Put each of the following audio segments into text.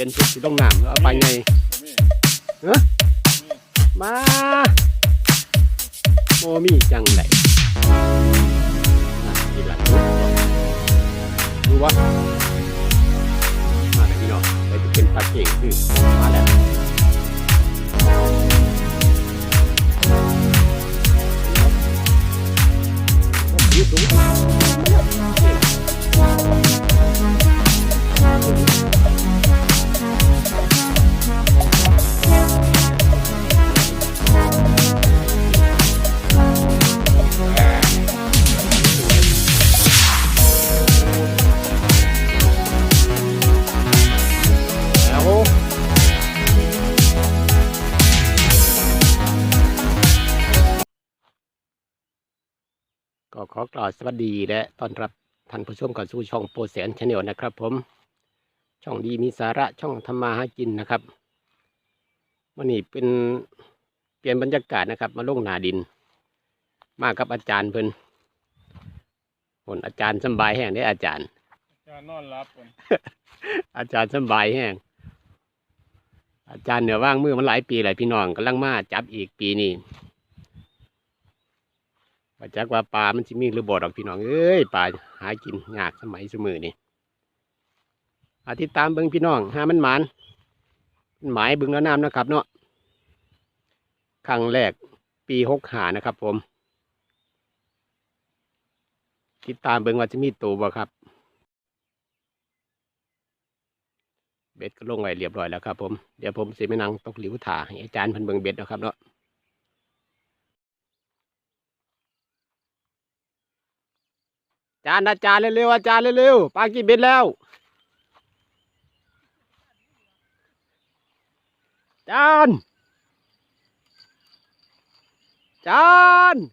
ลี่ยนชุดสีต้องน้ำเอาไปไงเฮ้มาโมมีจังไดน่ะนี่ละรู้วะมาแล้วพี่น้องไปจะเป็นปลาเก่งคือมาแล้ว ก็ขอกล่าวสวัสดีและต้อนรับท่านผู้ชมเข้าสู่ช่องโปรแสนชาแนลนะครับ ผม ช่องดีมีสาระช่องทำมาหากินนะครับวันนี้เป็นเปลี่ยนบรรยากาศนะครับ มาลงหนาดิน มากับอาจารย์เพิ่นผลอาจารย์สำบายแห้งได้ออาจารย์จะนอนรับก่อนอาจารย์สำบายแห้งอาจารย์เหนือว่างมือมันหลายปีหลายพี่น้องกำลังมาจับอีกปีนี้ ว่าจักว่าปลามันสิมีหรือบ่ดอกพี่น้องเอ้ยปลาหากินยากสมัยสมือนี่อาทิตย์ตามเบิ่งพี่น้องหามันหมานมันหมายเบิ่งแล้วน้ำนะครับ เนาะครั้งแรกปีหกหานะครับ ผม ติดตามเบิ่งว่าจะมีตัวบ่ครับ เบ็ดก็ลงไว้เรียบร้อยแล้วครับ ผมเดี๋ยวผมสิไปนั่งตกหลิวถ่าให้อาจารย์พิ่นเบิ่งเบ็ดนะครับเนาะอา จารย์อาจารย์เร็วๆอาจารย์เร็วๆปลากินเบ็ดแล้วอาจารย์อาจารย์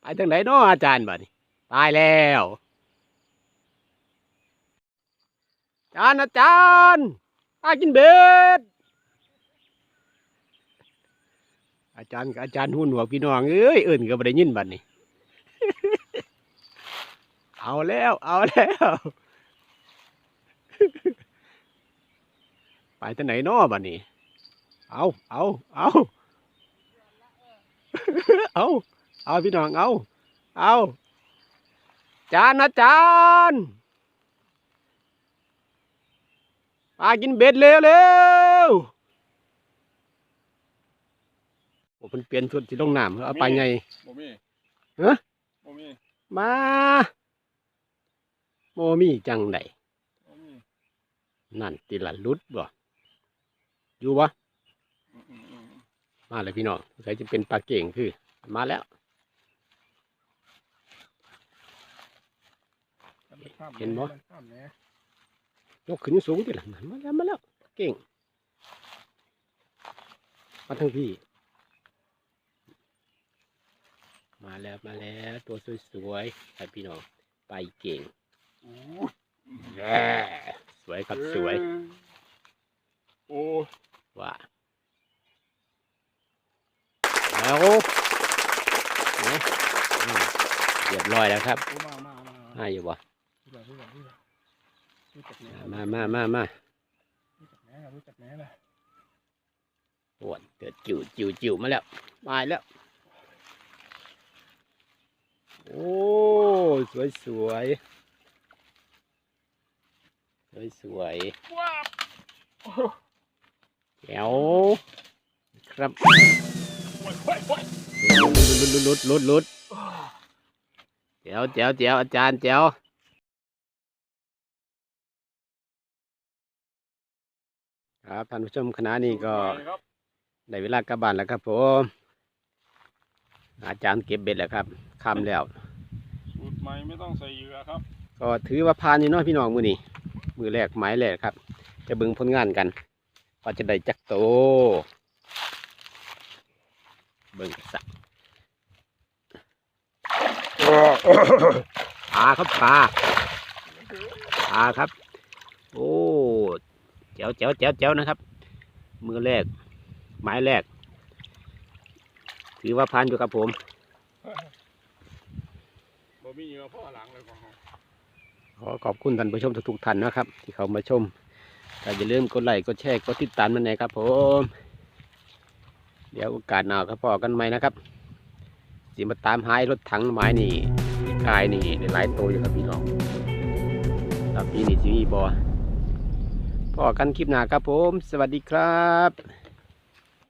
ไปทางไหนเนาะอาจารย์บัดนี้ตายแล้วอาจารย์อาจารย์ป้ากินเบ็ดอาจารย์กับอาจารย์หูหนวกพี่น้องเอ้ยเอิ่นก็บ่ได้ยินบัดนี้ เอาแล้ว เอาแล้ว ไปที่ไหนน้อบัดนี้ เอาเอาเอาเอาเอาพี่น้องเอาเอาอาจารย์อาจารย์ปลากินเบ็ดเร็วเร็วโอ้เป็นเปลี่ยนชุดที่ลงน้ำเอาไปไงบ่มีฮะบ่มีมา โมมีจังไดบ่มีนั่นติละลุดบ่อยู่วะอืมอืมอืมมาเลยพี่น้องใครจะเป็นปลาเก่งคือ มาแล้วมันไปข้ามเห็นบ่มัข้ามแหน่ยกขึ้นสูงติละนั่นมาแล้วมาแล้วเก่ง มาทั้งพี่ มาแล้วมาแล้วตัวสวยๆให้พี่น้องไปเก่งโอ้ แย่สวยครับสวยโอ้ว่าแล้วนะอ้าวเรียบร้อยแล้วครับโอ้มามามามาให้อยู่บ่รู้จักรู้จักรู้จักรู้จักแหน่มามามามารู้จักแหน่รู้จักแหน่เลยปวดเกิดจิ๋วจิ๋วจิ๋วมาแล้วมาแล้วโอ้ สวยสวย สวยสวยว้าวโอ้แจ๋วครับโอ้ยโอ้ยโอ้ยลุดลุดลุดลุดลุดแจ๋วแจ๋วแจ๋วอาจารย์แจ๋วครับท่านผู้ชมคณะนี้ก็ไปครับได้เวลากลับบ้านแล้วครับผม อาจารย์เก็บเบ็ดแล้วครับคำแล้วสูตรใหม่ไม่ต้องใส่เหยื่อครับ ก็ถือว่าผ่านอยู่เนาะพี่น้องมือนี้ มือแรกไม้แรกครับ จะเบิ่งผลงานกันว่าจะได้จักโตเบิ่งสักปลาครับปลาปลาครับ โอ้เจ๋วเจ๋วเจ๋วเจ๋วนะครับ มือแรกไม้แรก ถือว่าผ่านอยู่ครับผมบ่มีเหยื่อพ่อหลังเลยของเราเขอขอบคุณท่านผู้ชมทุกๆท่านนะครับ ที่เขามาชมก็อย่าลืมกดไลค์กดแชร์กดติดตามมันน่ครับ ผม เดี๋ยวโอกาสหน้าก็พอกันไหมนะครับสิมาตามหายรถถังไม้นี่พี่กายนี่ได้หลายตัวอยู่ครับพี่น้องตอนปีนี้สิมีบอพอกันคลิปหน้าครับผม สวัสดีครับ